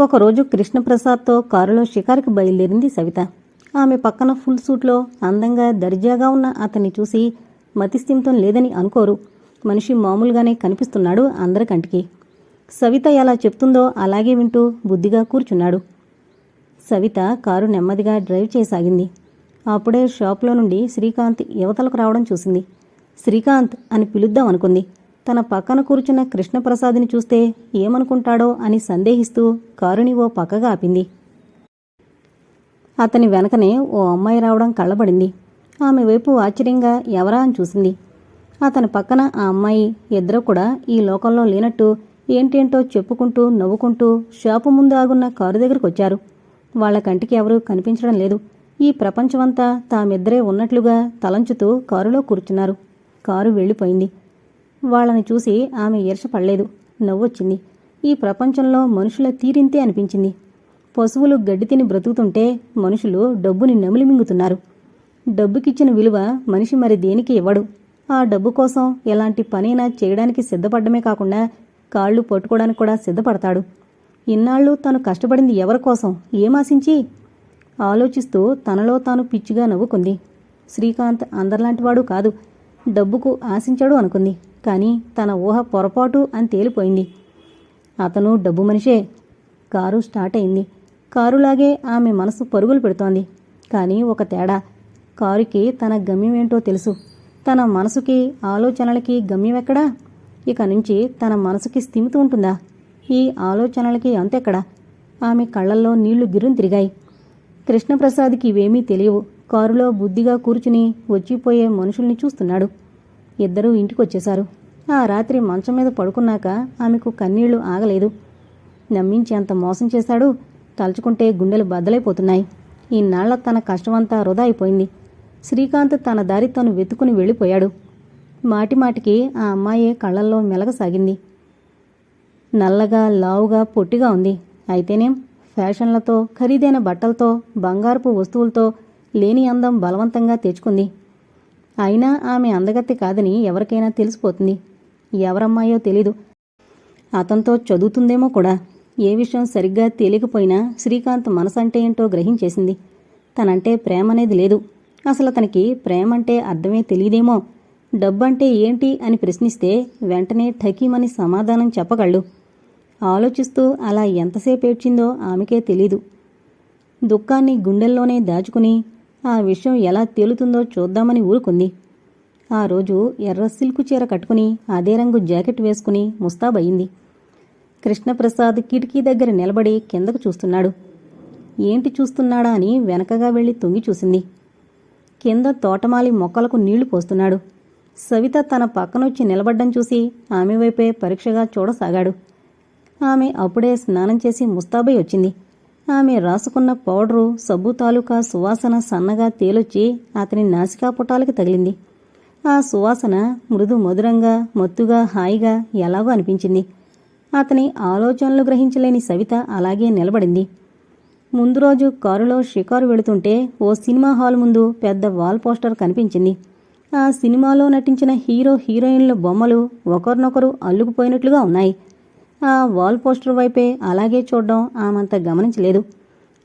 ఒకరోజు కృష్ణప్రసాద్తో కారులో షికారుకి బయలుదేరింది సవిత. ఆమె పక్కన ఫుల్ సూట్లో అందంగా దర్జాగా ఉన్న అతన్ని చూసి మతిస్థిమితం లేదని అనుకోరు. మనిషి మామూలుగానే కనిపిస్తున్నాడు అందరి కంటికి. సవిత ఎలా చెప్తుందో అలాగే వింటూ బుద్ధిగా కూర్చున్నాడు. సవిత కారు నెమ్మదిగా డ్రైవ్ చేయసాగింది. అప్పుడే షాప్లో నుండి శ్రీకాంత్ యువతలకు రావడం చూసింది. శ్రీకాంత్ అని పిలుద్దాం అనుకుంది. తన పక్కన కూర్చున్న కృష్ణప్రసాద్ని చూస్తే ఏమనుకుంటాడో అని సందేహిస్తూ కారుని ఓ పక్కగా ఆపింది. అతని వెనకనే ఓ అమ్మాయి రావడం కళ్ళబడింది. ఆమె వైపు ఆశ్చర్యంగా ఎవరా అని చూసింది. అతని పక్కన ఆ అమ్మాయి ఇద్దరు కూడా ఈ లోకంలో లేనట్టు ఏంటేంటో చెప్పుకుంటూ నవ్వుకుంటూ షాపు ముందు ఆగున్న కారు దగ్గరకు వచ్చారు. వాళ్ళ కంటికి ఎవరూ కనిపించడం లేదు. ఈ ప్రపంచమంతా తామిద్దరే ఉన్నట్లుగా తలంచుతూ కారులో కూర్చున్నారు. కారు వెళ్ళిపోయింది. వాళ్ళని చూసి ఆమె ఈర్షపడలేదు నవ్వొచ్చింది. ఈ ప్రపంచంలో మనుషుల తీరింతే అనిపించింది. పశువులు గడ్డి తిని బ్రతుకుతుంటే మనుషులు డబ్బుని నమిలి మింగుతున్నారు. డబ్బుకిచ్చిన విలువ మనిషి మరి దేనికి ఇవ్వడు? ఆ డబ్బు కోసం ఎలాంటి పనైనా చేయడానికి సిద్ధపడమే కాకుండా కాళ్ళు పట్టుకోవడానికి కూడా సిద్ధపడతాడు. ఇన్నాళ్ళు తను కష్టపడింది ఎవరి కోసం? ఏమాశించి? ఆలోచిస్తూ తనలో తాను పిచ్చిగా నవ్వుకుంది. శ్రీకాంత్ అందరిలాంటివాడు కాదు. డబ్బుకు ఆశించాడు అనుకుంది. కానీ తన ఊహ పొరపాటు అని తేలిపోయింది. అతను డబ్బు మనిషే. కారు స్టార్ట్ అయింది. కారులాగే ఆమె మనసు పరుగులు పెడుతోంది. కానీ ఒక తేడా. కారుకి తన గమ్యం ఏంటో తెలుసు. తన మనసుకి ఆలోచనలకి గమ్యం ఎక్కడా? ఇక నుంచి తన మనసుకి స్థిమితి ఉంటుందా? ఈ ఆలోచనలకి అంతెక్కడా? ఆమె కళ్ళల్లో నీళ్ళు గిరుని తిరిగాయి. కృష్ణప్రసాద్కి ఇవేమీ తెలియవు. కారులో బుద్ధిగా కూర్చుని వచ్చిపోయే మనుషుల్ని చూస్తున్నాడు. ఇద్దరూ ఇంటికి వచ్చేశారు ఆ రాత్రి మంచం మీద పడుకున్నాక ఆమెకు కన్నీళ్ళు ఆగలేదు. నమ్మించి అంత మోసం చేశాడు తలుచుకుంటే గుండెలు బద్దలైపోతున్నాయి. ఈనాళ్ళ తన కష్టమంతా వృధా అయిపోయింది. శ్రీకాంత్ తన దారి తను వెతుకుని వెళ్ళిపోయాడు. మాటిమాటికి ఆ అమ్మాయే కళ్ళల్లో మెలగసాగింది. నల్లగా లావుగా పొట్టిగా ఉంది. అయితేనేం? ఫ్యాషన్లతో ఖరీదైన బట్టలతో బంగారపు వస్తువులతో లేని అందం బలవంతంగా తెచ్చుకుంది. అయినా ఆమె అందగత్తె కాదని ఎవరికైనా తెలిసిపోతుంది. ఎవరమ్మాయో తెలీదు. అతనితో చదువుతుందేమో కూడా. ఏ విషయం సరిగ్గా తేలికపోయినా శ్రీకాంత్ మనసంటే ఏంటో గ్రహించేసింది. తనంటే ప్రేమనేది లేదు. అసలు అతనికి ప్రేమంటే అర్థమే తెలియదేమో డబ్బంటే ఏంటి అని ప్రశ్నిస్తే వెంటనే ఠకీమని సమాధానం చెప్పగలడు. ఆలోచిస్తూ అలా ఎంతసేపు ఏడ్చిందో ఆమెకే తెలీదు. దుఃఖాన్ని గుండెల్లోనే దాచుకుని ఆ విషయం ఎలా తేలుతుందో చూద్దామని ఊరుకుంది. ఆ రోజు ఎర్ర సిల్కు చీర కట్టుకుని అదే రంగు జాకెట్ వేసుకుని ముస్తాబయ్యింది కృష్ణప్రసాద్ కిటికీ దగ్గర నిలబడి కిందకు చూస్తున్నాడు. ఏంటి చూస్తున్నాడా అని వెనకగా వెళ్ళి తొంగి చూసింది. కింద తోటమాలి మొక్కలకు నీళ్ళు పోస్తున్నాడు. సవిత తన పక్కనొచ్చి నిలబడ్డం చూసి ఆమె వైపే పరీక్షగా చూడసాగాడు. ఆమె అప్పుడే స్నానం చేసి ముస్తాబై వచ్చింది. ఆమె రాసుకున్న పౌడరు సబ్బు తాలూకా సువాసన సన్నగా తేలొచ్చి అతని నాసికాపుటాలకి తగిలింది. ఆ సువాసన మృదు మధురంగా మత్తుగా హాయిగా ఎలాగో అనిపించింది. అతని ఆలోచనలు గ్రహించలేని సవిత అలాగే నిలబడింది. ముందు రోజు కారులో షికారు వెళుతుంటే ఓ సినిమా హాల్ ముందు పెద్ద వాల్ పోస్టర్ కనిపించింది. ఆ సినిమాలో నటించిన హీరో హీరోయిన్ల బొమ్మలు ఒకరినొకరు అల్లుకుపోయినట్లుగా ఉన్నాయి. ఆ వాల్ పోస్టర్ వైపే అలాగే చూడడం ఆమంత గమనించలేదు.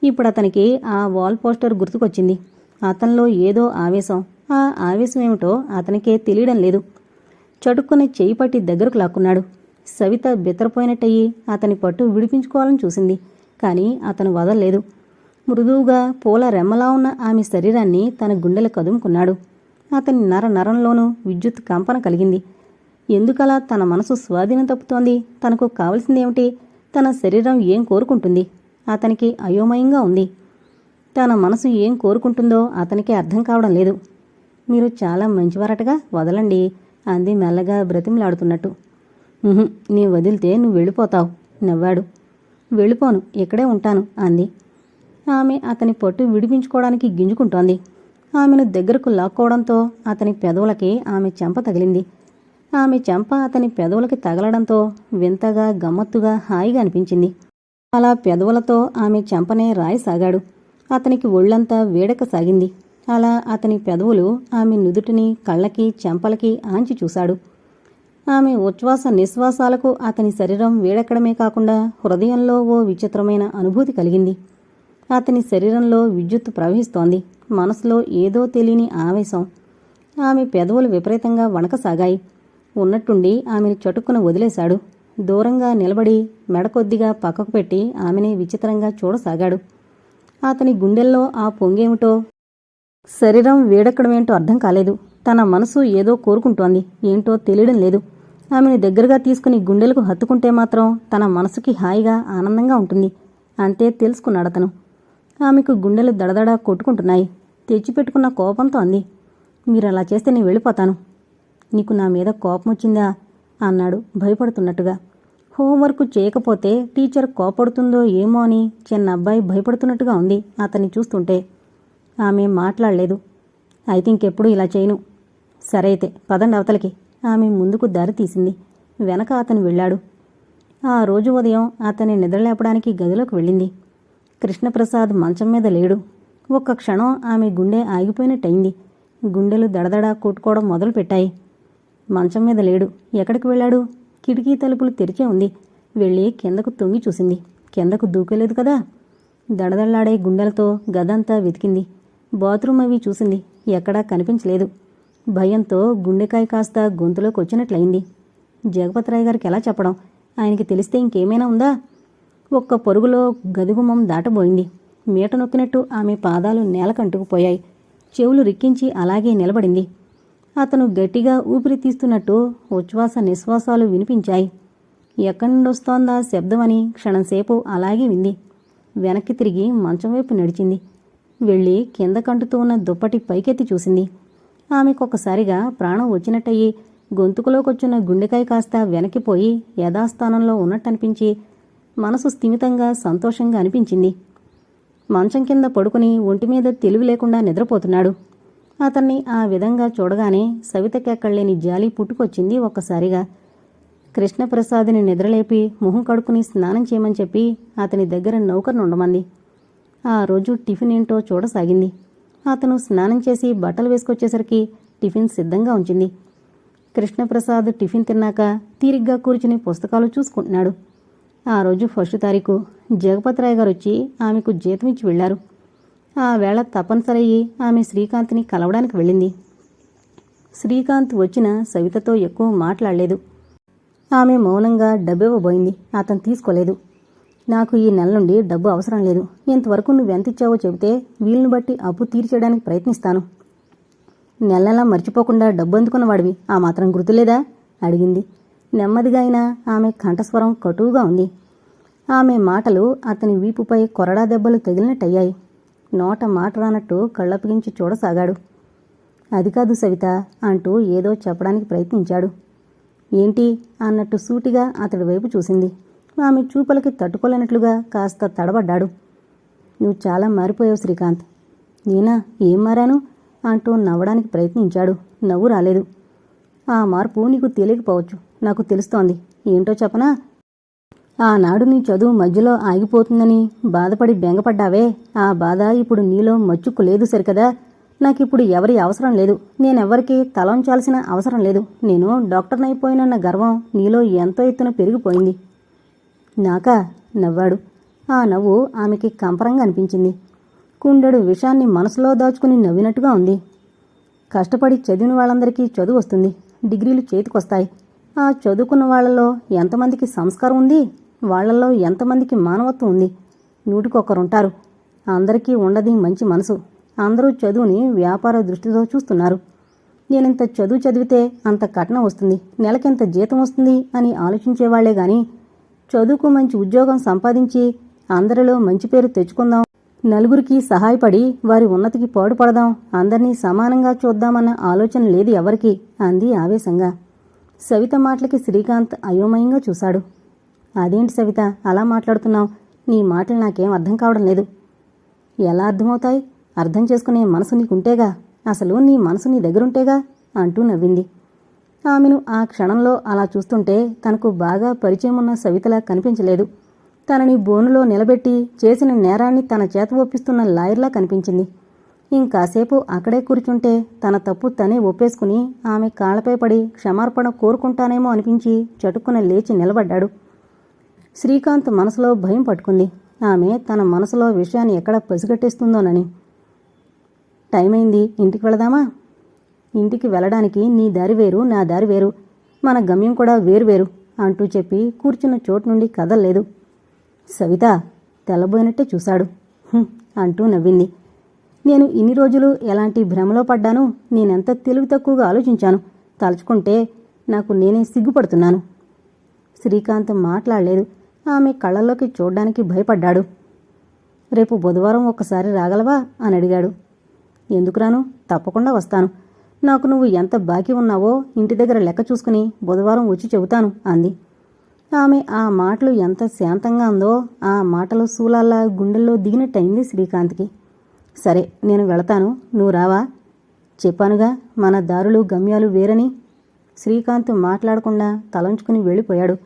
ఇప్పుడు అతనికి ఆ వాల్ పోస్టర్ గుర్తుకొచ్చింది. అతనిలో ఏదో ఆవేశం. ఆ ఆవేశం ఏమిటో అతనికే తెలియడం లేదు. చటుక్కుని చేయి పట్టి దగ్గరకు లాక్కున్నాడు. సవిత బెత్తరపోయినట్టయి అతని పట్టు విడిపించుకోవాలని చూసింది. కానీ అతను వదలలేదు. మృదువుగా పూల రెమ్మలా ఉన్న ఆమె శరీరాన్ని తన గుండెలు కదుముకున్నాడు. అతని నర నరంలోనూ విద్యుత్ కంపన కలిగింది. ఎందుకలా తన మనసు స్వాధీనం తప్పుతోంది? తనకు కావలసిందేమిటి? తన శరీరం ఏం కోరుకుంటుంది? అతనికి అయోమయంగా ఉంది. తన మనసు ఏం కోరుకుంటుందో అతనికి అర్థం కావడం లేదు. మీరు చాలా మంచివారటగా వదలండి అంది మెల్లగా బ్రతిమలాడుతున్నట్టు. నీ వదిలితే నువ్వు వెళ్ళిపోతావు నవ్వాడు. వెళ్ళిపోను ఇక్కడే ఉంటాను అంది. ఆమె అతని పట్టు విడిపించుకోవడానికి గింజుకుంటోంది. ఆమెను దగ్గరకు లాక్కోవడంతో అతని పెదవులకి ఆమె చెంప తగిలింది. ఆమె చెంప అతని పెదవులకి తగలడంతో వింతగా గమ్మత్తుగా హాయిగా అనిపించింది. అలా పెదవులతో ఆమె చెంపనే రాయసాగాడు. అతనికి ఒళ్ళంతా వేడక సాగింది. అలా అతని పెదవులు ఆమె నుదుటిని కళ్ళకి చెంపలకి ఆంచి చూశాడు. ఆమె ఉచ్ఛ్వాస నిశ్వాసాలకు అతని శరీరం వేడెక్కడమే కాకుండా హృదయంలో ఓ విచిత్రమైన అనుభూతి కలిగింది. అతని శరీరంలో విద్యుత్ ప్రవహిస్తోంది. మనసులో ఏదో తెలియని ఆవేశం. ఆమె పెదవులు విపరీతంగా వణకసాగాయి. ఉన్నట్టుండి ఆమెను చటుక్కున వదిలేశాడు. దూరంగా నిలబడి మెడ కొద్దిగా పక్కకు పెట్టి ఆమెని విచిత్రంగా చూడసాగాడు. అతని గుండెల్లో ఆ పొంగేమిటో శరీరం వేడెక్కడమేంటో అర్థం కాలేదు. తన మనసు ఏదో కోరుకుంటోంది. ఏంటో తెలియడం లేదు. ఆమెను దగ్గరగా తీసుకుని గుండెలకు హత్తుకుంటే మాత్రం తన మనసుకి హాయిగా ఆనందంగా ఉంటుంది. అంతే తెలుసుకున్నాడు అతను. ఆమెకు గుండెలు దడదడ కొట్టుకుంటున్నాయి. తెచ్చిపెట్టుకున్న కోపంతో అంది. మీరు అలా చేస్తే నేను వెళ్ళిపోతాను. నీకు నా మీద కోపం వచ్చిందా అన్నాడు భయపడుతున్నట్టుగా. హోంవర్క్ చేయకపోతే టీచర్ కోపడుతుందో ఏమో అని చిన్న అబ్బాయి భయపడుతున్నట్టుగా ఉంది అతన్ని చూస్తుంటే. ఆమె మాట్లాడలేదు. అయితే ఇంకెప్పుడు ఇలా చేయను. సరే అయితే పదండి అవతలకి. ఆమె ముందుకు దారి తీసింది. వెనక అతను వెళ్ళాడు. ఆ రోజు ఉదయం అతని నిద్రలేపడానికి గదిలోకి వెళ్ళింది. కృష్ణప్రసాద్ మంచం మీద లేడు. ఒక్క క్షణం ఆమె గుండె ఆగిపోయినట్టయింది. గుండెలు దడదడ కొట్టుకోవడం మొదలుపెట్టాయి. మంచం మీద లేడు. ఎక్కడికి వెళ్ళాడు? కిటికీ తలుపులు తెరిచే ఉంది. వెళ్ళి కిందకు తొంగి చూసింది. కిందకు దూకలేదు కదా? దడదళ్ళాడే గుండెలతో గదంతా వెతికింది. బాత్రూమ్ అవి చూసింది. ఎక్కడా కనిపించలేదు. భయంతో గుండెకాయ కాస్త గొంతులోకి వచ్చినట్లయింది. జగపతిరాయ్ గారికి ఎలా చెప్పడం? ఆయనకి తెలిస్తే ఇంకేమైనా ఉందా? ఒక్క పొరుగులో గదిగుమ్మం దాటబోయింది. మీట నొక్కినట్టు ఆమె పాదాలు నేలకంటుకుపోయాయి. చెవులు రిక్కించి అలాగే నిలబడింది. అతను గట్టిగా ఊపిరి తీస్తున్నట్టు ఉచ్ఛ్వాస నిశ్వాసాలు వినిపించాయి. ఎక్కడి నుండి శబ్దమని క్షణంసేపు అలాగే వింది. వెనక్కి తిరిగి మంచం వైపు నడిచింది. వెళ్ళి కింద కంటుతూ ఉన్న దుప్పటి పైకెత్తి చూసింది. ఆమెకొకసారిగా ప్రాణం వచ్చినట్టయి గొంతుకులోకొచ్చిన గుండెకాయ కాస్త వెనక్కిపోయి యథాస్థానంలో ఉన్నట్టనిపించి మనసు స్థిమితంగా సంతోషంగా అనిపించింది. మంచం కింద పడుకుని ఒంటి మీద తెలివి లేకుండా నిద్రపోతున్నాడు. అతన్ని ఆ విధంగా చూడగానే సవితకెక్కడలేని జాలి పుట్టుకొచ్చింది ఒక్కసారిగా. కృష్ణప్రసాద్ని నిద్రలేపి మొహం కడుక్కుని స్నానం చేయమని చెప్పి అతని దగ్గర నౌకర్ను ఉండమంది. ఆ రోజు టిఫిన్ ఏంటో చూడసాగింది. అతను స్నానం చేసి బట్టలు వేసుకొచ్చేసరికి టిఫిన్ సిద్ధంగా ఉంచింది. కృష్ణప్రసాద్ టిఫిన్ తిన్నాక తీరిగ్గా కూర్చుని పుస్తకాలు చూసుకుంటున్నాడు. ఆ రోజు ఫస్ట్ తారీఖు జగపతిరాయ్ గారు వచ్చి ఆమెకు జీతం ఇచ్చి వెళ్ళారు ఆ వేళ తప్పనిసరయ్యి ఆమె శ్రీకాంత్ని కలవడానికి వెళ్ళింది. శ్రీకాంత్ వచ్చిన సవితతో ఎక్కువ మాట్లాడలేదు. ఆమె మౌనంగా డబ్బివ్వబోయింది. అతను తీసుకోలేదు. నాకు ఈ నెల నుండి డబ్బు అవసరం లేదు. ఇంతవరకు నువ్వెంతిచ్చావో చెబితే వీలుని బట్టి అప్పు తీర్చేయడానికి ప్రయత్నిస్తాను. నెల నెలా మర్చిపోకుండా డబ్బు అందుకున్నవాడివి ఆ మాత్రం గుర్తులేదా? అడిగింది. నెమ్మదిగా అయినా ఆమె కంఠస్వరం కటువుగా ఉంది. ఆమె మాటలు అతని వీపుపై కొరడా దెబ్బలు తగిలినట్టయ్యాయి. నోట మాట రానట్టు కళ్ళప్పగించి చూడసాగాడు. అది కాదు సవిత అంటూ ఏదో చెప్పడానికి ప్రయత్నించాడు. ఏంటి అన్నట్టు సూటిగా అతడి వైపు చూసింది. ఆమె చూపలకి తట్టుకోలేనట్లుగా కాస్త తడబడ్డాడు. నువ్వు చాలా మారిపోయావు శ్రీకాంత్. నేనా ఏం మారాను? అంటూ నవ్వడానికి ప్రయత్నించాడు. నవ్వు రాలేదు. ఆ మార్పు నీకు తెలియకపోవచ్చు. నాకు తెలుస్తోంది. ఏంటో చెప్పనా? ఆనాడు నీ చదువు మధ్యలో ఆగిపోతుందని బాధపడి బెంగపడ్డావే. ఆ బాధ ఇప్పుడు నీలో మచ్చుక్కు లేదు సరికదా. నాకిప్పుడు ఎవరి అవసరం లేదు. నేనెవ్వరికీ తలంచాల్సిన అవసరం లేదు. నేను డాక్టర్నైపోయినన్న గర్వం నీలో ఎంతో ఎత్తున పెరిగిపోయింది. నాకా నవ్వాడు. ఆ నవ్వు ఆమెకి కంపరంగా అనిపించింది. కుండెడు విషాన్ని మనసులో దాచుకుని నవ్వినట్టుగా ఉంది. కష్టపడి చదివిన వాళ్ళందరికీ చదువు వస్తుంది. డిగ్రీలు చేతికొస్తాయి. ఆ చదువుకున్న వాళ్ళలో ఎంతమందికి సంస్కారం ఉంది? వాళ్ళల్లో ఎంతమందికి మానవత్వం ఉంది? నూటికొకరుంటారు. అందరికీ ఉండది మంచి మనసు. అందరూ చదువుని వ్యాపార దృష్టితో చూస్తున్నారు. నేనింత చదువు చదివితే అంత కట్నం వస్తుంది. నెలకెంత జీతం వస్తుంది అని ఆలోచించేవాళ్ళే గాని చదువుకు మంచి ఉద్యోగం సంపాదించి అందరిలో మంచి పేరు తెచ్చుకుందాం. నలుగురికి సహాయపడి వారి ఉన్నతికి పాడుపడదాం. అందరినీ సమానంగా చూద్దామన్న ఆలోచన లేదు ఎవరికి అంది ఆవేశంగా. సవిత మాటలకి శ్రీకాంత్ అయోమయంగా చూశాడు. అదేంటి సవిత? అలా మాట్లాడుతున్నావు. నీ మాటలు నాకేం అర్థం కావడం లేదు. ఎలా అర్థమవుతాయి? అర్థం చేసుకునే మనసు నీకుంటేగా? అసలు నీ మనసు నీ దగ్గరుంటేగా? అంటూ నవ్వింది. ఆమెను ఆ క్షణంలో అలా చూస్తుంటే తనకు బాగా పరిచయం ఉన్న సవితలా కనిపించలేదు. తనని బోనులో నిలబెట్టి చేసిన నేరాన్ని తన చేత ఒప్పిస్తున్న లాయర్లా కనిపించింది. ఇంకాసేపు అక్కడే కూర్చుంటే తన తప్పు తనే ఒప్పేసుకుని ఆమె కాళ్ళపై పడి క్షమార్పణ కోరుకుంటానేమో అనిపించి చటుక్కున లేచి నిలబడ్డాడు. శ్రీకాంత్ మనసులో భయం పట్టుకుంది. ఆమె తన మనసులో విషయాన్ని ఎక్కడ పసిగట్టేస్తుందోనని. టైం అయింది ఇంటికి వెళదామా? ఇంటికి వెళ్ళడానికి నీ దారి వేరు నా దారి వేరు. మన గమ్యం కూడా వేరు వేరు అంటూ చెప్పి కూర్చున్న చోటు నుండి కదల్లేదు. సవిత తెల్లబోయినట్టే చూశాడు. అంటూ నవ్వింది. నేను ఇన్ని రోజులు ఎలాంటి భ్రమలో పడ్డాను? నేనెంత తెలివి తక్కువగా ఆలోచించాను? తలుచుకుంటే నాకు నేనే సిగ్గుపడుతున్నాను. శ్రీకాంత్ మాట్లాడలేదు. ఆమె కళ్ళల్లోకి చూడ్డానికి భయపడ్డాడు. రేపు బుధవారం ఒక్కసారి రాగలవా? అని అడిగాడు. ఎందుకు రాను? తప్పకుండా వస్తాను. నాకు నువ్వు ఎంత బాకీ ఉన్నావో ఇంటి దగ్గర లెక్క చూసుకుని బుధవారం వచ్చి చెబుతాను అంది. ఆమె ఆ మాటలు ఎంత శాంతంగా ఉందో ఆ మాటలు శూలాల్లా గుండెల్లో దిగినట్టయింది శ్రీకాంత్కి. సరే నేను వెళతాను. నువ్వు రావా? చెప్పానుగా మన దారులు గమ్యాలు వేరని. శ్రీకాంత్ మాట్లాడకుండా తలంచుకుని వెళ్ళిపోయాడు.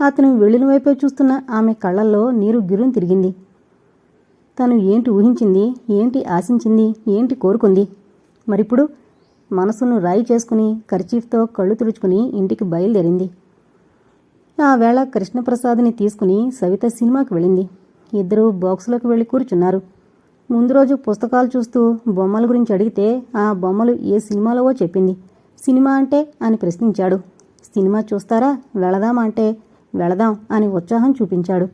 అతను వెళ్ళిన వైపే చూస్తున్న ఆమె కళ్ళల్లో నీరు గిరుని తిరిగింది. తను ఏంటి ఊహించింది? ఏంటి ఆశించింది? ఏంటి కోరుకుంది? మరిప్పుడు మనసును రాయి చేసుకుని కర్చీఫ్తో కళ్ళు తుడుచుకుని ఇంటికి బయలుదేరింది. ఆ వేళ కృష్ణప్రసాద్ని తీసుకుని సవిత సినిమాకి వెళ్ళింది. ఇద్దరూ బాక్సులోకి వెళ్ళి కూర్చున్నారు. ముందు రోజు పుస్తకాలు చూస్తూ బొమ్మల గురించి అడిగితే ఆ బొమ్మలు ఏ సినిమాలోవో చెప్పింది. సినిమా అంటే అని ప్రశ్నించాడు. సినిమా చూస్తారా? వెళదామా అంటే వెళదాం అని ఉత్సాహం చూపించాడు.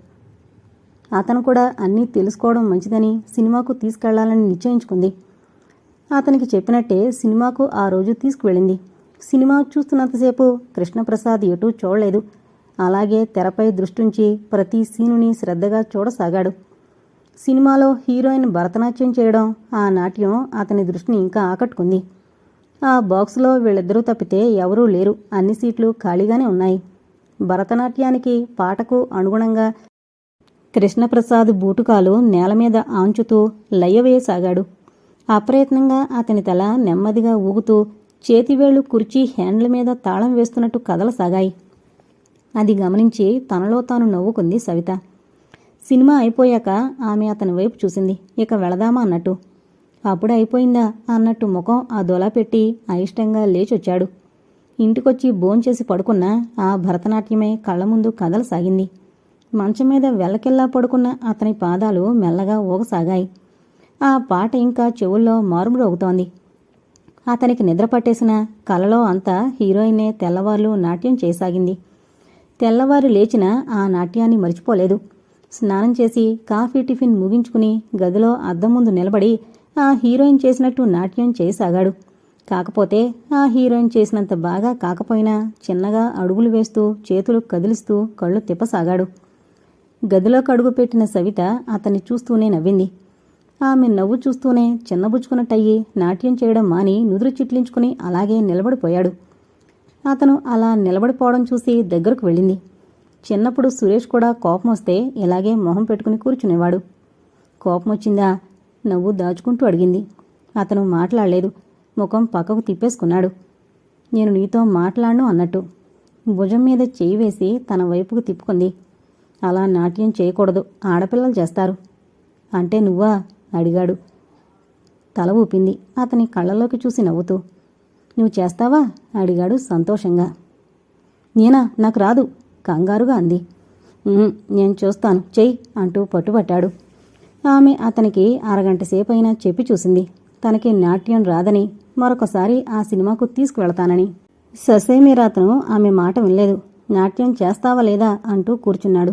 అతను కూడా అన్నీ తెలుసుకోవడం మంచిదని సినిమాకు తీసుకెళ్ళాలని నిశ్చయించుకుంది. అతనికి చెప్పినట్టే సినిమాకు ఆ రోజు తీసుకువెళ్ళింది. సినిమా చూస్తున్నంతసేపు కృష్ణప్రసాద్ ఎటూ చూడలేదు. అలాగే తెరపై దృష్టించి ప్రతి సీనుని శ్రద్ధగా చూడసాగాడు. సినిమాలో హీరోయిన్ భరతనాట్యం చేయడం ఆ నాట్యం అతని దృష్టిని ఇంకా ఆకట్టుకుంది. ఆ బాక్స్లో వీళ్ళిద్దరూ తప్పితే ఎవరూ లేరు. అన్ని సీట్లు ఖాళీగానే ఉన్నాయి. భరతనాట్యానికి పాటకు అనుగుణంగా కృష్ణప్రసాద్ బూటుకాలు నేల మీద ఆంచుతూ లయ్యవేయసాగాడు అప్రయత్నంగా అతని తల నెమ్మదిగా ఊగుతూ చేతివేళ్ళు కుర్చీ హ్యాండ్ల మీద తాళం వేస్తున్నట్టు కదలసాగాయి అది గమనించి తనలో తాను నవ్వుకుంది సవిత. సినిమా అయిపోయాక ఆమె అతని వైపు చూసింది. ఇక వెళదామా అన్నట్టు. అప్పుడు అయిపోయిందా అన్నట్టు ముఖం ఆ దొలా పెట్టి అయిష్టంగా లేచొచ్చాడు. ఇంటికొచ్చి భోంచేసి పడుకున్న ఆ భరతనాట్యమే కళ్ళ ముందు కదలసాగింది మంచం మీద వెల్లకిల్లా పడుకున్న అతని పాదాలు మెల్లగా ఊగసాగాయి. ఆ పాట ఇంకా చెవుల్లో మారుమ్రోగుతోంది అతనికి నిద్ర పట్టేసిన కలలో అంతా హీరోయినే తెల్లవార్లు నాట్యం చేయసాగింది. తెల్లవారు లేచిన ఆ నాట్యాన్ని మర్చిపోలేదు. స్నానం చేసి కాఫీ టిఫిన్ ముగించుకుని గదిలో అద్దం ముందు నిలబడి ఆ హీరోయిన్ చేసినట్టు నాట్యం చేయసాగాడు. కాకపోతే ఆ హీరోయిన్ చేసినంత బాగా కాకపోయినా చిన్నగా అడుగులు వేస్తూ చేతులు కదిలిస్తూ కళ్ళు తిప్పసాగాడు. గదిలోకి అడుగు పెట్టిన సవిత అతన్ని చూస్తూనే నవ్వింది. ఆమె నవ్వు చూస్తూనే చిన్నబుచ్చుకున్నట్టయి నాట్యం చేయడం మాని నుదురు చిట్లించుకుని అలాగే నిలబడిపోయాడు. అతను అలా నిలబడిపోవడం చూసి దగ్గరకు వెళ్ళింది. చిన్నప్పుడు సురేష్ కూడా కోపం వస్తే ఇలాగే మొహం పెట్టుకుని కూర్చునేవాడు. కోపం వచ్చిందా? నవ్వు దాచుకుంటూ అడిగింది. అతను మాట్లాడలేదు. ముఖం పక్కకు తిప్పేసుకున్నాడు. నేను నీతో మాట్లాడను అన్నట్టు భుజం మీద చేయి వేసి తన వైపుకు తిప్పుకుంది. అలా నాట్యం చేయకూడదు. ఆడపిల్లలు చేస్తారు. అంటే నువ్వా? అడిగాడు. తల ఊపింది. అతని కళ్ళలోకి చూసి నవ్వుతూ. నువ్వు చేస్తావా? అడిగాడు సంతోషంగా. నేనా? నాకు రాదు. కంగారుగా అంది. నేను చూస్తాను. చెయ్యి అంటూ పట్టుబట్టాడు. ఆమె అతనికి అరగంట సేపైనా చెప్పి చూసింది. తనకి నాట్యం రాదని మరొకసారి ఆ సినిమాకు తీసుకువెళతానని. ససేమిరాతను ఆమె మాట వినలేదు. నాట్యం చేస్తావా లేదా అంటూ కూర్చున్నాడు.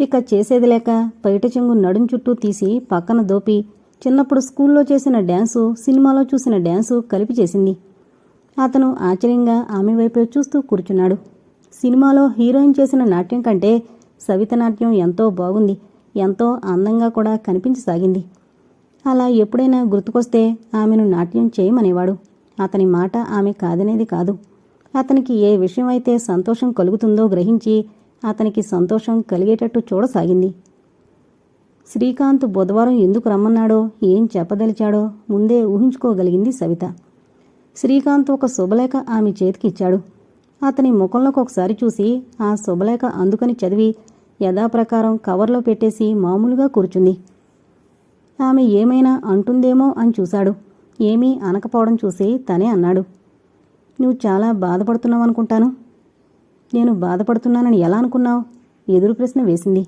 ఇక చేసేది లేక పైట చెంగు నడుం చుట్టూ తీసి పక్కన దోపి చిన్నప్పుడు స్కూల్లో చేసిన డ్యాన్సు సినిమాలో చూసిన డ్యాన్సు కలిపి చేసింది. అతను ఆశ్చర్యంగా ఆమె వైపే చూస్తూ కూర్చున్నాడు. సినిమాలో హీరోయిన్ చేసిన నాట్యం కంటే సవిత నాట్యం ఎంతో బాగుంది ఎంతో అందంగా కూడా కనిపించసాగింది. అలా ఎప్పుడైనా గుర్తుకొస్తే ఆమెను నాట్యం చేయమనేవాడు. అతని మాట ఆమె కాదనేది కాదు. అతనికి ఏ విషయం అయితే సంతోషం కలుగుతుందో గ్రహించి అతనికి సంతోషం కలిగేటట్టు చూడసాగింది. శ్రీకాంత్ బుధవారం ఎందుకు రమ్మన్నాడో ఏం చెప్పదలిచాడో ముందే ఊహించుకోగలిగింది సవిత. శ్రీకాంత్ ఒక శుభలేఖ ఆమె చేతికి ఇచ్చాడు. అతని ముఖంలోకి ఒకసారి చూసి ఆ శుభలేఖ అందుకని చదివి యథాప్రకారం కవర్లో పెట్టేసి మామూలుగా కూర్చుంది. ఆమె ఏమైనా అంటుందేమో అని చూశాడు. ఏమీ అనకపోవడం చూసి తనే అన్నాడు. నువ్వు చాలా బాధపడుతున్నావు అనుకుంటాను నేను బాధపడుతున్నానని ఎలా అనుకున్నావు? ఎదురు ప్రశ్న వేసింది.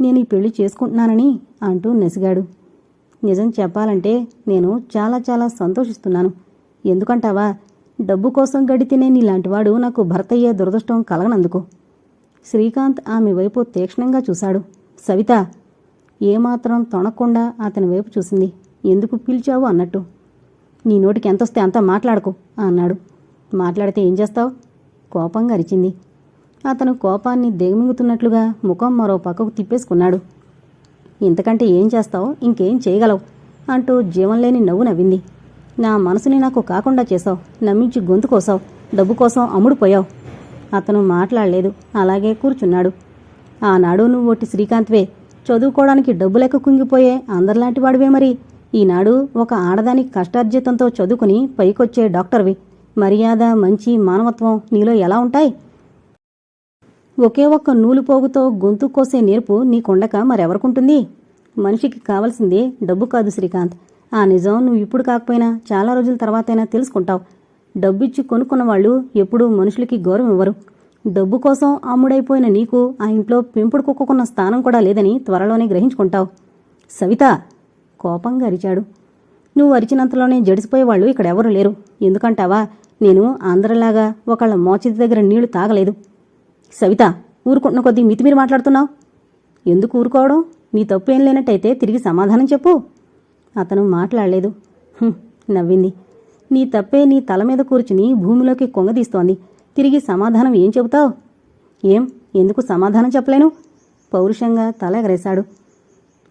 నేను ఈ పెళ్ళి చేసుకుంటున్నానని అంటూ నెసిగాడు. నిజం చెప్పాలంటే నేను చాలా చాలా సంతోషిస్తున్నాను. ఎందుకంటావా? డబ్బు కోసం గడితేనే నీలాంటివాడు నాకు భర్త అయ్యే దురదృష్టం కలగనందుకు. శ్రీకాంత్ ఆమె వైపు తీక్షణంగా చూశాడు. సవిత ఏమాత్రం తొణకుండా అతని వైపు చూసింది. ఎందుకు పిలిచావు? అన్నట్టు. నీ నోటికి ఎంతొస్తే అంత మాట్లాడకు అన్నాడు. మాట్లాడితే ఏం చేస్తావు? కోపంగా అరిచింది. అతను కోపాన్ని దిగమింగుతున్నట్లుగా ముఖం మరో పక్కకు తిప్పేసుకున్నాడు. ఇంతకంటే ఏం చేస్తావు? ఇంకేం చేయగలవు? అంటూ జీవంలేని నవ్వు నవ్వింది. నా మనసుని నాకు కాకుండా చేశావు. నమ్మించి గొంతు కోసావు. డబ్బు కోసం అమ్ముడుపోయావు అతను మాట్లాడలేదు. అలాగే కూర్చున్నాడు. ఆనాడు నువ్వు ఒట్టి శ్రీకాంత్వే. చదువుకోవడానికి డబ్బు లెక్క కుంగిపోయే అందరిలాంటి వాడివే మరి. ఈనాడు ఒక ఆడదానికి కష్టార్జితంతో చదువుకుని పైకొచ్చే డాక్టర్వి. మర్యాద మంచి మానవత్వం నీలో ఎలా ఉంటాయి? ఒకే ఒక్క నూలుపోగుతో గొంతు కోసే నేర్పు నీకుండక మరెవరికుంటుంది? మనిషికి కావలసింది డబ్బు కాదు శ్రీకాంత్. ఆ నిజం నువ్వు ఇప్పుడు కాకపోయినా చాలా రోజుల తర్వాతైనా తెలుసుకుంటావు. డబ్బిచ్చి కొనుక్కున్న వాళ్ళు ఎప్పుడూ మనుషులకి గౌరవం ఇవ్వరు. డబ్బు కోసం అమ్ముడైపోయిన నీకు ఆ ఇంట్లో పెంపుడు కుక్కకున్న స్థానం కూడా లేదని త్వరలోనే గ్రహించుకుంటావు. సవిత కోపంగా అరిచాడు. నువ్వు అరిచినంతలోనే జడిసిపోయేవాళ్ళు ఇక్కడెవరూ లేరు. ఎందుకంటావా? నేను ఆంధ్రలాగా ఒకళ్ళ మోచితి దగ్గర నీళ్ళు తాగలేదు. సవిత ఊరుకుంటున్న కొద్దీ మితిమీరి మాట్లాడుతున్నావు? ఎందుకు ఊరుకోవడం? నీ తప్పు ఏం లేనట్టయితే తిరిగి సమాధానం చెప్పు. అతను మాట్లాడలేదు. నవ్వింది. నీ తప్పే నీ తల మీద కూర్చుని భూమిలోకి కొంగదీస్తోంది తిరిగి సమాధానం ఏం చెబుతావు? ఏం? ఎందుకు సమాధానం చెప్పలేను? పౌరుషంగా తల ఎగరేశాడు.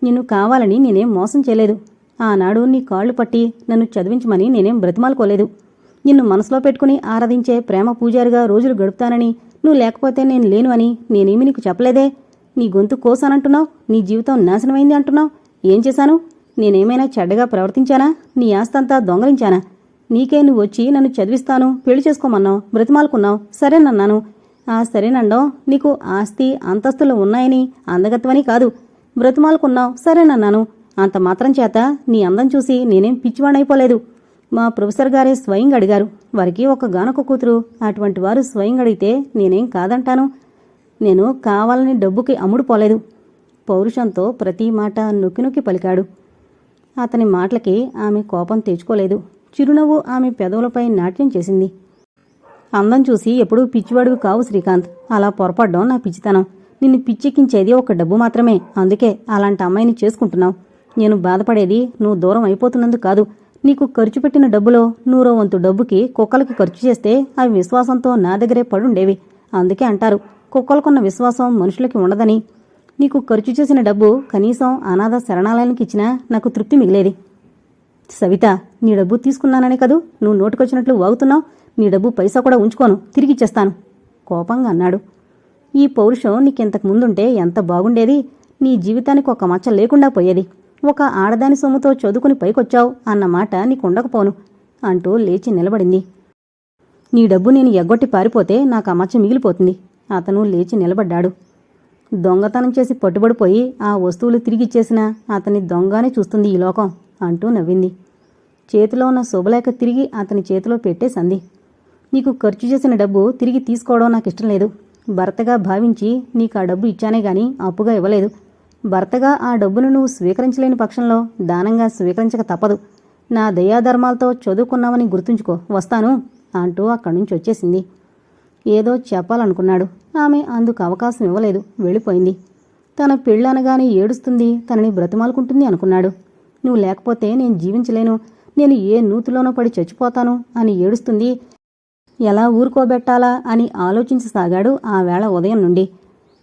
నిన్ను కావాలని నేనేం మోసం చేయలేదు. ఆనాడు నీ కాళ్ళు పట్టి నన్ను చదివించమని నేనేం బ్రతిమాలుకోలేదు. నిన్ను మనసులో పెట్టుకుని ఆరాధించే ప్రేమ పూజారిగా రోజులు గడుపుతానని నువ్వు లేకపోతే నేను లేను అని నేనేమి నీకు చెప్పలేదే? నీ గొంతు కోసానంటున్నావు? నీ జీవితం నాశనమైంది అంటున్నావు? ఏం చేశాను? నేనేమైనా చెడ్డగా ప్రవర్తించానా? నీ ఆస్తంతా దొంగలించానా? నీకే నువ్వు వచ్చి నన్ను చదివిస్తాను పెళ్ళి చేసుకోమన్నావు బ్రతిమాలుకున్నావు. సరేనన్నాను. ఆ సరేనండో. నీకు ఆస్తి అంతస్తులు ఉన్నాయని అందగత్వని కాదు. బ్రతిమాలుకున్నావు సరేనన్నాను. అంత మాత్రం చేత నీ అందం చూసి నేనేం పిచ్చివాణైపోలేదు మా ప్రొఫెసర్ గారే స్వయంగా అడిగారు. వారికి ఒక గానొక కూతురు. అటువంటి వారు స్వయంగా అడిగితే నేనేం కాదంటాను. నేను కావాలని డబ్బుకి అమ్ముడుపోలేదు పౌరుషంతో ప్రతి మాట నొక్కి నొక్కి పలికాడు. అతని మాటలకి ఆమె కోపం తెచ్చుకోలేదు. చిరునవ్వు ఆమె పెదవులపై నాట్యం చేసింది. అందం చూసి ఎప్పుడూ పిచ్చివాడివి కావు శ్రీకాంత్. అలా పొరపడ్డం నా పిచ్చితనం. నిన్ను పిచ్చెక్కించేది ఒక డబ్బు మాత్రమే. అందుకే అలాంటి అమ్మాయిని చేసుకుంటున్నావు. నేను బాధపడేది నువ్వు దూరం అయిపోతున్నందుకు కాదు. నీకు ఖర్చు పెట్టిన డబ్బులో నూరో వంతు డబ్బుకి కుక్కలకి ఖర్చు చేస్తే అవి విశ్వాసంతో నా దగ్గరే పడుండేవి. అందుకే అంటారు కుక్కలకున్న విశ్వాసం మనుషులకి ఉండదని. నీకు ఖర్చు చేసిన డబ్బు కనీసం అనాథ శరణాలయానికి ఇచ్చినా నాకు తృప్తి మిగిలేది. సవిత నీ డబ్బు తీసుకున్నాననే కదూ? నువ్వు నోటికొచ్చినట్లు వాగుతున్నావు? నీ డబ్బు పైసా కూడా ఉంచుకోను. తిరిగిచ్చేస్తాను కోపంగా అన్నాడు. ఈ పౌరుషం నీకింతకు ముందుంటే ఎంత బాగుండేది? నీ జీవితానికి ఒక మచ్చ లేకుండా పోయేది. ఒక ఆడదాని సొమ్ముతో చదువుకుని పైకొచ్చావు అన్న మాట నీకుండకపోను అంటూ లేచి నిలబడింది. నీ డబ్బు నేను ఎగ్గొట్టి పారిపోతే నాకు ఆ మచ్చ మిగిలిపోతుంది. అతను లేచి నిలబడ్డాడు. దొంగతనం చేసి పట్టుబడిపోయి ఆ వస్తువులు తిరిగిచ్చేసినా అతని దొంగనే చూస్తుంది ఈ లోకం. అంటూ నవ్వింది. చేతిలో ఉన్న శుభలేఖ తిరిగి అతని చేతిలో పెట్టేసంది నీకు ఖర్చు చేసిన డబ్బు తిరిగి తీసుకోవడం నాకు ఇష్టం లేదు. భర్తగా భావించి నీకు ఆ డబ్బు ఇచ్చానే గాని అప్పుగా ఇవ్వలేదు. భర్తగా ఆ డబ్బును నువ్వు స్వీకరించలేని పక్షంలో దానంగా స్వీకరించక తప్పదు. నా దయాధర్మాలతో చదువుకున్నావని గుర్తుంచుకో వస్తాను అంటూ అక్కడి నుంచి వచ్చేసింది. ఏదో చెప్పాలనుకున్నాడు. ఆమె అందుకు అవకాశం ఇవ్వలేదు వెళ్ళిపోయింది. తన పెళ్ళనగానే ఏడుస్తుంది తనని బ్రతిమాలుకుంటుంది అనుకున్నాడు. నువ్వు లేకపోతే నేను జీవించలేను. నేను ఏ నూతిలోనో పడి చచ్చిపోతాను అని ఏడుస్తుంది. ఎలా ఊరుకోబెట్టాలా అని ఆలోచించసాగాడు ఆ వేళ ఉదయం నుండి.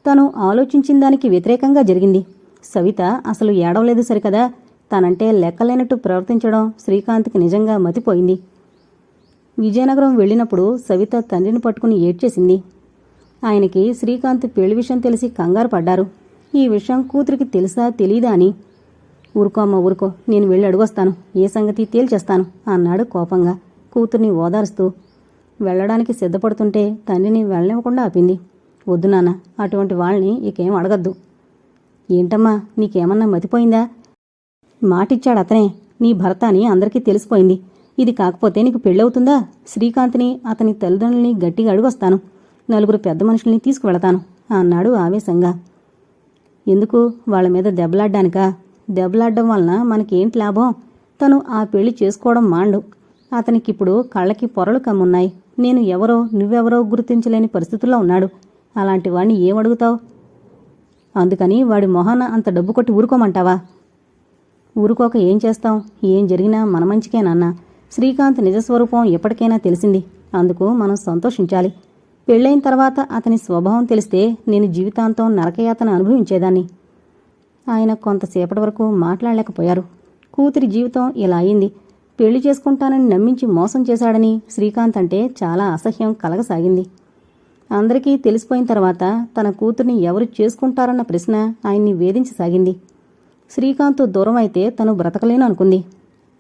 తను ఆలోచించిన దానికి వ్యతిరేకంగా జరిగింది. సవిత అసలు ఏడవలేదు సరికదా. తనంటే లెక్కలేనట్టు ప్రవర్తించడం శ్రీకాంత్కి నిజంగా మతిపోయింది. విజయనగరం వెళ్ళినప్పుడు సవిత తండ్రిని పట్టుకుని ఏడ్చేసింది. ఆయనకి శ్రీకాంత్ పెళ్ళి విషయం తెలిసి కంగారు పడ్డారు. ఈ విషయం కూతురికి తెలుసా తెలీదా అని ఊరుకో అమ్మ ఊరుకో. నేను వెళ్ళి అడుగొస్తాను. ఏ సంగతి? తేల్చేస్తాను. అన్నాడు కోపంగా. కూతుర్ని ఓదారుస్తూ. వెళ్ళడానికి సిద్ధపడుతుంటే తండ్రిని వెళ్ళనివ్వకుండా ఆపింది. వద్దు నాన్న అటువంటి వాళ్ళని ఇకేం అడగద్దు. ఏంటమ్మా నీకేమన్నా మతిపోయిందా? మాటిచ్చాడు అతనే. నీ భర్త అని అందరికీ తెలిసిపోయింది. ఇది కాకపోతే నీకు పెళ్ళవుతుందా? శ్రీకాంత్ని అతని తల్లిదండ్రుల్ని గట్టిగా అడుగొస్తాను. నలుగురు పెద్ద మనుషుల్ని తీసుకువెళతాను అన్నాడు ఆవేశంగా. ఎందుకు? వాళ్ళ మీద దెబ్బలాడ్డానికా? దెబ్బలాడడం వలన మనకేంటి లాభం? తను ఆ పెళ్ళి చేసుకోవడం మాండు. అతనికిప్పుడు కళ్ళకి పొరలు కమ్మున్నాయి. నేను ఎవరో నువ్వెవరో గుర్తించలేని పరిస్థితుల్లో ఉన్నాడు. అలాంటి వాడిని ఏమడుగుతావు? అందుకని వాడి మొహాన అంత డబ్బు కొట్టి ఊరుకోమంటావా? ఊరుకోక ఏం చేస్తాం? ఏం జరిగినా మన మంచికేనన్నా శ్రీకాంత్ నిజస్వరూపం ఎప్పటికైనా తెలిసింది. అందుకు మనం సంతోషించాలి. పెళ్ళైన తర్వాత అతని స్వభావం తెలిస్తే నేను జీవితాంతం నరకయాతన అనుభవించేదాన్ని. ఆయన కొంతసేపటి వరకు మాట్లాడలేకపోయారు. కూతురి జీవితం ఇలా అయింది. పెళ్ళి చేసుకుంటానని నమ్మించి మోసం చేశాడని శ్రీకాంత్ అంటే చాలా అసహ్యం కలగసాగింది. అందరికీ తెలిసిపోయిన తర్వాత తన కూతుర్ని ఎవరు చేసుకుంటారన్న ప్రశ్న ఆయన్ని వేధించసాగింది. శ్రీకాంత్ దూరం అయితే తను బ్రతకలేను అనుకుంది.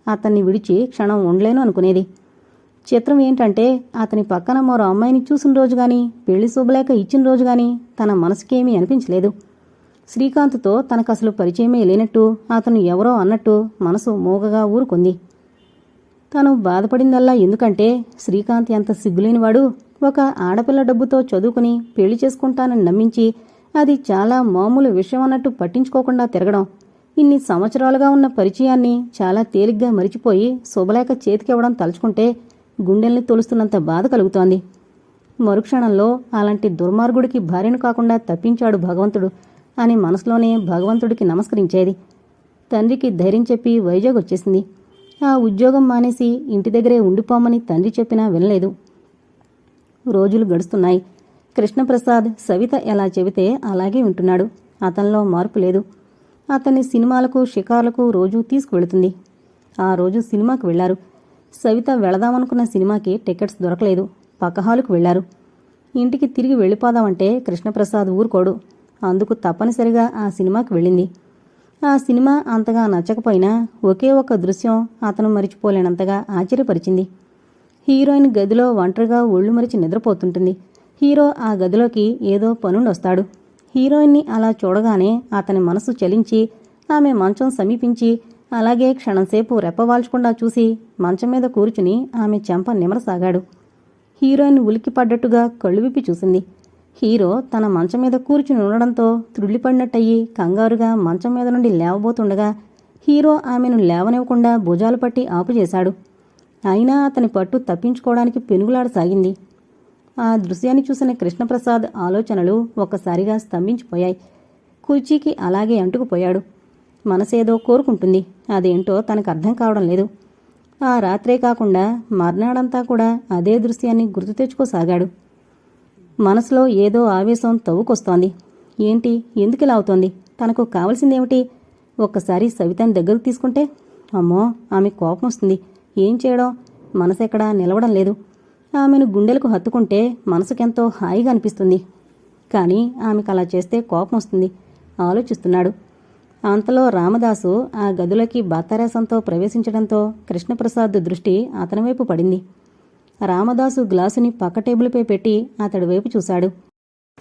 అతన్ని విడిచి క్షణం ఉండలేను అనుకునేది. చిత్రం ఏంటంటే అతని పక్కన మరో అమ్మాయిని చూసిన రోజు గాని పెళ్ళి శుభలేఖ ఇచ్చిన రోజు గాని తన మనసుకేమీ అనిపించలేదు. శ్రీకాంత్తో తనకు అసలు పరిచయమే లేనట్టు అతను ఎవరో అన్నట్టు మనసు మూగగా ఊరుకుంది. తను బాధపడిందల్లా ఎందుకంటే శ్రీకాంత్ ఎంత సిగ్గులేనివాడు ఒక ఆడపిల్ల డబ్బుతో చదువుకుని పెళ్ళి చేసుకుంటానని నమ్మించి అది చాలా మామూలు విషయం అన్నట్టు పట్టించుకోకుండా తిరగడం ఇన్ని సంవత్సరాలుగా ఉన్న పరిచయాన్ని చాలా తేలిగ్గా మరిచిపోయి శుభలేఖ చేతికివ్వడం తలుచుకుంటే గుండెల్ని తొలుస్తున్నంత బాధ కలుగుతోంది. మరుక్షణంలో అలాంటి దుర్మార్గుడికి భార్యను కాకుండా తప్పించాడు భగవంతుడు. అని మనసులోనే భగవంతుడికి నమస్కరించేది. తండ్రికి ధైర్యం చెప్పి వైజాగ్ వచ్చేసింది. ఆ ఉద్యోగం మానేసి ఇంటి దగ్గరే ఉండిపోమని తండ్రి చెప్పినా వినలేదు. రోజులు గడుస్తున్నాయి. కృష్ణప్రసాద్ సవిత ఎలా చెబితే అలాగే వింటున్నాడు. అతనిలో మార్పు లేదు. అతన్ని సినిమాలకు షికార్లకు రోజూ తీసుకువెళుతుంది. ఆ రోజు సినిమాకు వెళ్ళారు సవిత వెళదామనుకున్న సినిమాకి టికెట్స్ దొరకలేదు. పక్క హాలుకు వెళ్ళారు ఇంటికి తిరిగి వెళ్ళిపోదామంటే కృష్ణప్రసాద్ ఊరుకోడు. అందుకు తప్పనిసరిగా ఆ సినిమాకి వెళ్ళింది. ఆ సినిమా అంతగా నచ్చకపోయినా ఒకే ఒక దృశ్యం అతను మరిచిపోలేనంతగా ఆశ్చర్యపరిచింది. హీరోయిన్ గదిలో ఒంటరిగా ఒళ్ళు మరిచి నిద్రపోతుంటుంది. హీరో ఆ గదిలోకి ఏదో పనుండొస్తాడు. హీరోయిన్ని అలా చూడగానే అతని మనసు చలించి ఆమె మంచం సమీపించి అలాగే క్షణంసేపు రెప్పవాల్చకుండా చూసి మంచం మీద కూర్చుని ఆమె చెంప నిమరసాగాడు. హీరోయిన్ ఉలిక్కిపడ్డట్టుగా కళ్ళు విప్పి చూసింది. హీరో తన మంచం మీద కూర్చుని ఉండడంతో త్రుళ్ళిపడినట్టయి కంగారుగా మంచం మీద నుండి లేవబోతుండగా హీరో ఆమెను లేవనివ్వకుండా భుజాలు పట్టి ఆపు చేశాడు. అయినా అతని పట్టు తప్పించుకోవడానికి పెనుగులాడసాగింది. ఆ దృశ్యాన్ని చూసిన కృష్ణప్రసాద్ ఆలోచనలు ఒక్కసారిగా స్తంభించిపోయాయి. కుర్చీకి అలాగే అంటుకుపోయాడు. మనసేదో కోరుకుంటుంది. అదేంటో తనకు అర్థం కావడం లేదు. ఆ రాత్రే కాకుండా మర్నాడంతా కూడా అదే దృశ్యాన్ని గుర్తు తెచ్చుకోసాగాడు. మనసులో ఏదో ఆవేశం తవ్వుకొస్తోంది. ఏంటి? ఎందుకిలా అవుతోంది? తనకు కావలసిందేమిటి? ఒక్కసారి సవితని దగ్గరకు తీసుకుంటే అమ్మో ఆమె కోపం వస్తుంది. ఏం చేయడం? మనసెక్కడా నిలవడం లేదు. ఆమెను గుండెలకు హత్తుకుంటే మనసుకెంతో హాయిగా అనిపిస్తుంది. కానీ ఆమెకు అలా చేస్తే కోపం వస్తుంది. ఆలోచిస్తున్నాడు. అంతలో రామదాసు ఆ గదిలోకి బాతారాసంతో ప్రవేశించడంతో కృష్ణప్రసాద్ దృష్టి అతని వైపు పడింది. రామదాసు గ్లాసుని పక్క టేబుల్పై పెట్టి అతడి వైపు చూశాడు.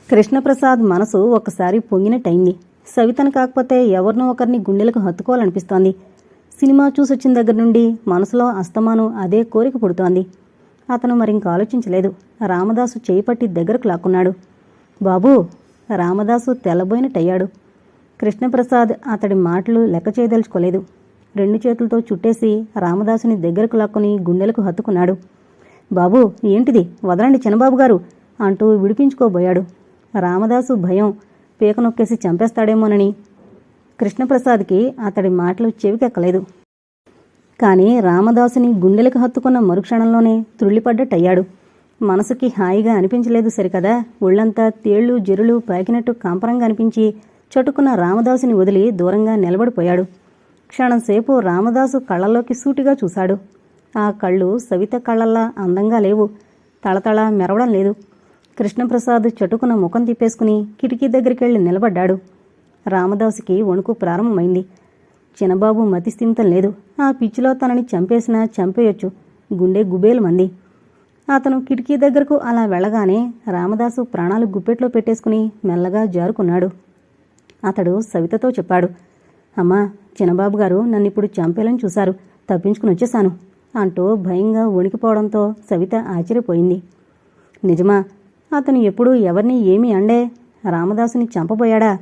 కృష్ణప్రసాద్ మనసు ఒకసారి పొంగినట్టయింది. సవితను కాకపోతే ఎవరినో ఒకరిని గుండెలకు హత్తుకోవాలనిపిస్తోంది. సినిమా చూసొచ్చిన దగ్గర నుండి మనసులో అస్తమానం అదే కోరిక పుడుతోంది. అతను మరింక ఆలోచించలేదు. రామదాసు చేయి పట్టి దగ్గరకు లాక్కున్నాడు. బాబూ! రామదాసు తెల్లబోయినట్టయ్యాడు. కృష్ణప్రసాద్ అతడి మాటలు లెక్క చేయదలుచుకోలేదు. రెండు చేతులతో చుట్టేసి రామదాసుని దగ్గరకు లాక్కుని గుండెలకు హత్తుకున్నాడు. బాబూ ఏంటిది? వదలండి చిన్నబాబు గారు అంటూ విడిపించుకోబోయాడు. రామదాసు భయం పీక నొక్కేసి చంపేస్తాడేమోనని. కృష్ణప్రసాద్కి అతడి మాటలు చెవికెక్కలేదు. కాని రామదాసుని గుండెలకు హత్తుకున్న మరుక్షణంలోనే త్రుళ్ళిపడ్డట్టయ్యాడు. మనసుకి హాయిగా అనిపించలేదు సరికదా? ఒళ్ళంతా తేళ్ళు జెరులు పాకినట్టు కంపరంగా అనిపించి చటుకున్న రామదాసుని వదిలి దూరంగా నిలబడిపోయాడు. క్షణంసేపు రామదాసు కళ్ళలోకి సూటిగా చూశాడు. ఆ కళ్ళు సవిత కళ్ళల్లా అందంగా లేవు. తళతళ మెరవడం లేదు. కృష్ణప్రసాద్ చటుకున ముఖం తిప్పేసుకుని కిటికీ దగ్గరికెళ్ళి నిలబడ్డాడు. రామదాసుకి వణుకు ప్రారంభమైంది. చిన్నబాబు మతిస్థిమితం లేదు. ఆ పిచ్చిలో తనని చంపేసినా చంపేయొచ్చు. గుండె గుబేలు మంది అతను కిటికీ దగ్గరకు అలా వెళ్ళగానే రామదాసు ప్రాణాలు గుప్పెట్లో పెట్టేసుకుని మెల్లగా జారుకున్నాడు. అతడు సవితతో చెప్పాడు అమ్మా చిన్నబాబు గారు నన్ను ఇప్పుడు చంపేయాలని చూశారు. తప్పించుకుని వచ్చేశాను. అంటూ భయంగా వణికిపోవడంతో సవిత ఆశ్చర్యపోయింది. నిజమా అతను ఎప్పుడూ ఎవరిని ఏమి అండే? రామదాసుని చంపబోయాడా?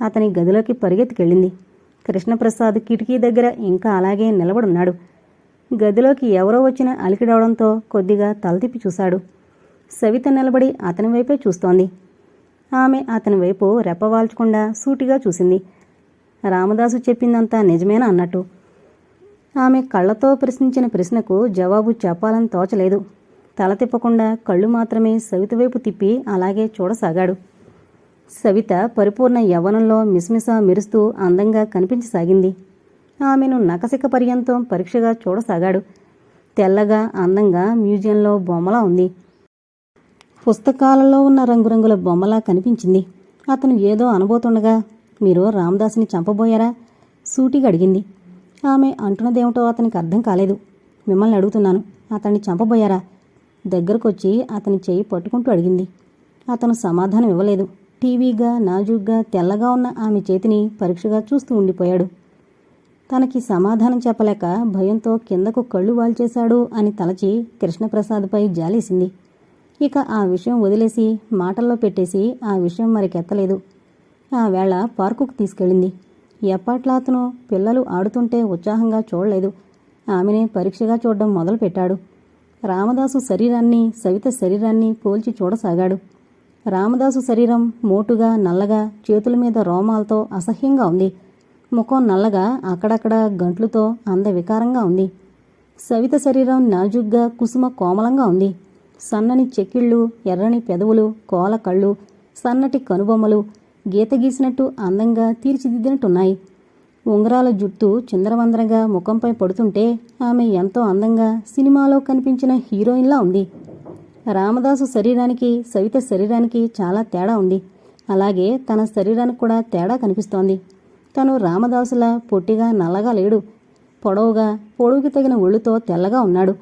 అతని గదిలోకి పరిగెత్తుకెళ్ళింది. కృష్ణప్రసాద్ కిటికీ దగ్గర ఇంకా అలాగే నిలబడున్నాడు. గదిలోకి ఎవరో వచ్చిన అలికిడవడంతో కొద్దిగా తలతిప్పి చూశాడు. సవిత నిలబడి అతని వైపే చూస్తోంది. ఆమె అతని వైపు రెప్పవాల్చకుండా సూటిగా చూసింది. రామదాసు చెప్పిందంతా నిజమేనా అన్నట్టు. ఆమె కళ్ళతో ప్రశ్నించిన ప్రశ్నకు జవాబు చెప్పాలని తోచలేదు. తల తిప్పకుండా కళ్ళు మాత్రమే సవిత వైపు తిప్పి అలాగే చూడసాగాడు. సవిత పరిపూర్ణ యవ్వనంలో మిస్మిస మెరుస్తూ అందంగా కనిపించసాగింది. ఆమెను నకసిక పర్యంతం పరీక్షగా చూడసాగాడు. తెల్లగా అందంగా మ్యూజియంలో బొమ్మలా ఉంది. పుస్తకాలలో ఉన్న రంగురంగుల బొమ్మలా కనిపించింది. అతను ఏదో అనబోతుండగా మీరు రామదాసుని చంపబోయారా? సూటిగా అడిగింది. ఆమె అంటున్నదేమిటో అతనికి అర్థం కాలేదు. మిమ్మల్ని అడుగుతున్నాను. అతన్ని చంపబోయారా? దగ్గరకొచ్చి అతని చేయి పట్టుకుంటూ అడిగింది. అతను సమాధానం ఇవ్వలేదు. టీవీగా నాజూగ్గా తెల్లగా ఉన్న ఆమె చేతిని పరీక్షగా చూస్తూ ఉండిపోయాడు. తనకి సమాధానం చెప్పలేక భయంతో కిందకు కళ్ళు వాల్చేశాడు అని తలచి కృష్ణప్రసాద్పై జాలేసింది. ఇక ఆ విషయం వదిలేసి మాటల్లో పెట్టేసి ఆ విషయం మరికెత్తలేదు. ఆ వేళ పార్కుకు తీసుకెళ్ళింది. ఎప్పట్లాతనో పిల్లలు ఆడుతుంటే ఉత్సాహంగా చూడలేదు. ఆమెనే పరీక్షగా చూడడం మొదలుపెట్టాడు. రామదాసు శరీరాన్ని సవిత శరీరాన్ని పోల్చి చూడసాగాడు. రామదాసు శరీరం మోటుగా నల్లగా చేతుల మీద రోమాలతో అసహ్యంగా ఉంది. ముఖం నల్లగా అక్కడక్కడ గంట్లుతో అందవికారంగా ఉంది. సవిత శరీరం నాజుగ్గా కుసుమ కోమలంగా ఉంది. సన్నని చెక్కిళ్ళు ఎర్రని పెదవులు కోల కళ్ళు సన్నటి కనుబొమ్మలు గీత గీసినట్టు అందంగా తీర్చిదిద్దినట్టున్నాయి. ఉంగరాల జుట్టు చిందరవందరగా ముఖంపై పడుతుంటే ఆమె ఎంతో అందంగా సినిమాలో కనిపించిన హీరోయిన్లా ఉంది. రామదాసు శరీరానికి సవిత శరీరానికి చాలా తేడా ఉంది. అలాగే తన శరీరానికి కూడా తేడా కనిపిస్తోంది. తను రామదాసులా పొట్టిగా నల్లగా లేడు. పొడవుగా పొడవుకి తగిన ఒళ్ళుతో తెల్లగా ఉన్నాడు.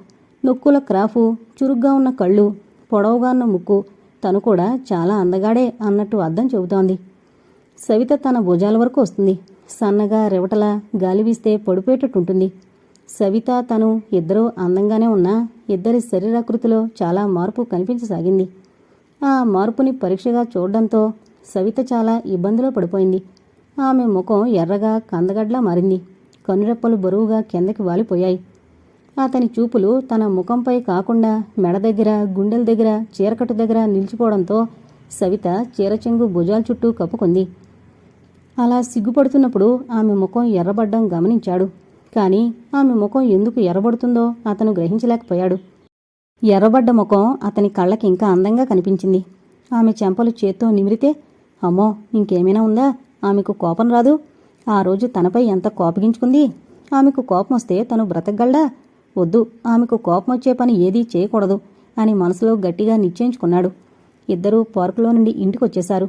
నొక్కుల క్రాఫు చురుగ్గా ఉన్న కళ్ళు పొడవుగా ఉన్న ముక్కు తను కూడా చాలా అందగాడే అన్నట్టు అర్థం చెబుతోంది. సవిత తన భుజాల వరకు వస్తుంది. సన్నగా రెవటలా గాలి వీస్తే పడిపోయేటట్టుంటుంది సవిత తను ఇద్దరూ అందంగానే ఉన్నా ఇద్దరి శరీరాకృతిలో చాలా మార్పు కనిపించసాగింది. ఆ మార్పుని పరీక్షగా చూడడంతో సవిత చాలా ఇబ్బందిలో పడిపోయింది. ఆమె ముఖం ఎర్రగా కందగడ్లా మారింది. కనురెప్పలు బరువుగా కిందకి వాలిపోయాయి. అతని చూపులు తన ముఖంపై కాకుండా మెడ దగ్గర గుండెల దగ్గర చీరకట్టు దగ్గర నిలిచిపోవడంతో సవిత చీరచెంగు భుజాల చుట్టూ కప్పుకుంది. అలా సిగ్గుపడుతున్నప్పుడు ఆమె ముఖం ఎర్రబడ్డం గమనించాడు. కానీ ఆమె ముఖం ఎందుకు ఎర్రబడుతుందో అతను గ్రహించలేకపోయాడు. ఎర్రబడ్డ ముఖం అతని కళ్ళకి ఇంకా అందంగా కనిపించింది. ఆమె చెంపలు చేత్తో నిమిరితే అమ్మో ఇంకేమైనా ఉందా? ఆమెకు కోపం రాదు. ఆ రోజు తనపై ఎంత కోపగించుకుంది? ఆమెకు కోపం వస్తే తను బ్రతకగలడా? వద్దు ఆమెకు కోపం వచ్చే పని ఏదీ చేయకూడదు అని మనసులో గట్టిగా నిశ్చయించుకున్నాడు. ఇద్దరూ పార్కులో నుండి ఇంటికొచ్చేశారు.